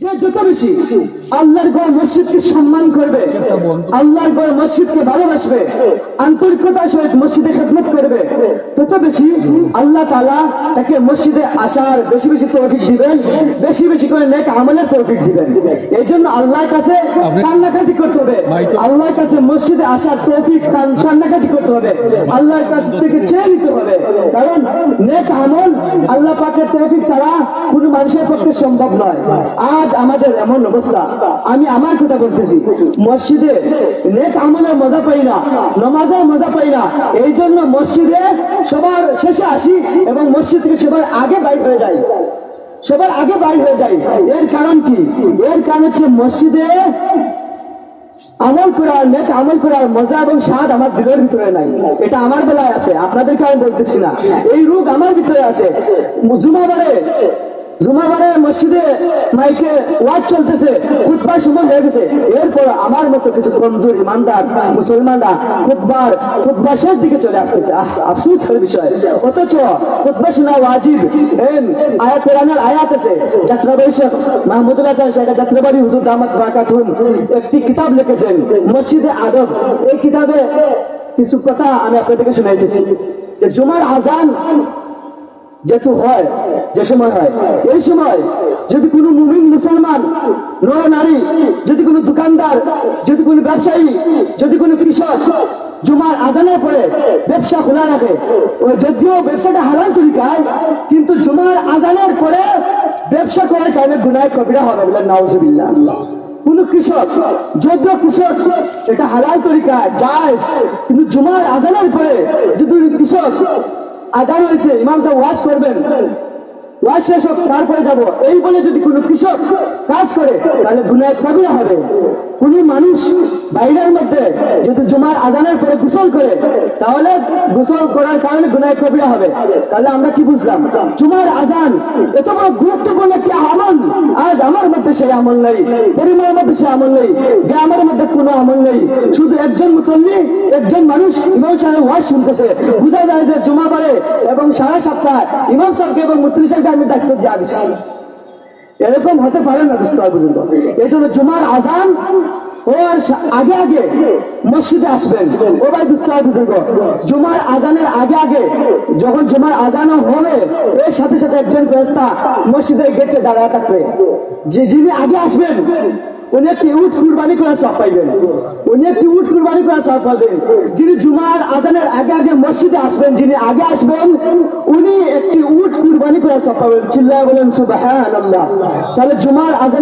যে যত বেশি আল্লাহর ঘর মসজিদকে সম্মান করবে আল্লাহর ঘর মসজিদকে ভালোবাসবে সহিত মসজিদে খেদমত করবে তত বেশি আল্লাহ তালা তাকে মসজিদে আসার বেশি বেশি তৌফিক দিবেন বেশি বেশি করে নেক আমলের তৌফিক দিবেন। এই জন্য আল্লাহর কাছে কান্নাকাটি করতে হবে। আল্লাহর কাছে মসজিদে আসার তৌফিক কান্নাকাটি করতে হবে। আল্লাহর কাছ থেকে চেয়ে নিতে হবে। কারণ নেক আমল আল্লাহ পাকের তৌফিক ছাড়া কোনো মানুষের পক্ষে সম্ভব নয়। আজ আমাদের এমন অবস্থা। আমি আমার কথা বলতেছি। মসজিদে নেক আমলের মজা পাই না, নমাজের মজা পাই না। এই জন্য মসজিদে সবার শেষে আসি এবং মসজিদ থেকে সবার আগে বাইর হয়ে যায় সবার আগে বাইর হয়ে যায় এর কারণ কি? এর কারণ হচ্ছে মসজিদে আমল করার নেক আমল করার মজা এবং স্বাদ আমার দিলের ভিতরে নাই। এটা আমার বেলায় আছে, আপনাদেরকে আমি বলতেছি না। এই রোগ আমার ভিতরে আছে। জুমাবারে আমার মতো কিছু কমজোর ইমানদার মুসলমানরা শেষ দিকে চলে আসতেছে। বিষয়। অথচ শোনা ওয়াজিব। আয়াত আছে। যাত্রাবাড়ি মাহমুদুল হাসান যাত্রাবাড়ি হুজুর দামাত একটি কিতাব লিখেছেন, মসজিদে আদব। এই কিতাবে কিছু কথা আমি আপনাদেরকে শুনাইতেছি। যে জুমার আজান যেহেতু হয় যে সময় হয়। এই সময় যদি কোনো মুমিন মুসলমান নর নারী যদি কোনো দোকানদার যদি কোনো ব্যবসায়ী যদি কোনো কৃষক জুমার আজানের পরে ব্যবসা খোলা রাখে যদিও ব্যবসাটা হালাল তরিকায় কিন্তু জুমার আজানের পরে ব্যবসা করার কারণে গুনায় কবিরা হবে বলে নাউজুবিল্লাহ। কোন কৃষক যদিও কৃষক এটা হালাল তরিকা যায় কিন্তু জুমার আজানের পরে যদি কৃষক আজান হয়েছে, ইমাম সাহেব ওয়াজ করবেন। ওয়াজ শেষ হোক, তারপরে যাব। এই বলে যদি কোনো কৃষক কাজ করে, তাহলে গুনায় কবিরা হবে। কোন মানুষ বাইরের মধ্যে যদি জুমার আজানের পরে গোসল করে, তাহলে গোসল করার কারণে গুনায় কবিরা হবে। তাহলে আমরা কি বুঝলাম? জুমার আজান এত বড় গুরুত্বপূর্ণ একটি আমল। আজ আমার মধ্যে সেই আমল নেই, পরিবারের মধ্যে সেই আমল নেই, গ্রামের মধ্যে কোনো আমল নেই। শুধু একজন মুতল্লি একজন মানুষ ইমাম সাহেব ওয়াজ শুনতেছে। বোঝা যায় যে জুমা জুমাবারে এবং সারা সপ্তাহ ইমাম সাহেবকে এবং মুতলি সাহেবকে আমি দায়িত্ব দিয়ে দিচ্ছি এরকম হতে পারে না দোস্ত বুঝুন এই জন্য জুমার আজান ওর আগে আগে মসজিদে আসবেন। ও ভাই দুষ্ট বুঝুন জুমার আজানের আগে আগে যখন জুমার আজানও হবে, এর সাথে সাথে একজন ফেরেশতা মসজিদের গেটে দাঁড়ায় থাকবে। যে যিনি আগে আসবেন, উনি একটি উট কুরবানি করে সব পাইবেন। উনি একটি উট কুরবানি করে সব পাবেন। যিনি জুমার আজানের আগে আগে মসজিদে আসবেন, যিনি আগে আসবেন উনি একটি উট কুরবানি করে সব পাবেন চিল্লায় বলেন সুবাহ তাহলে জুমার আজানের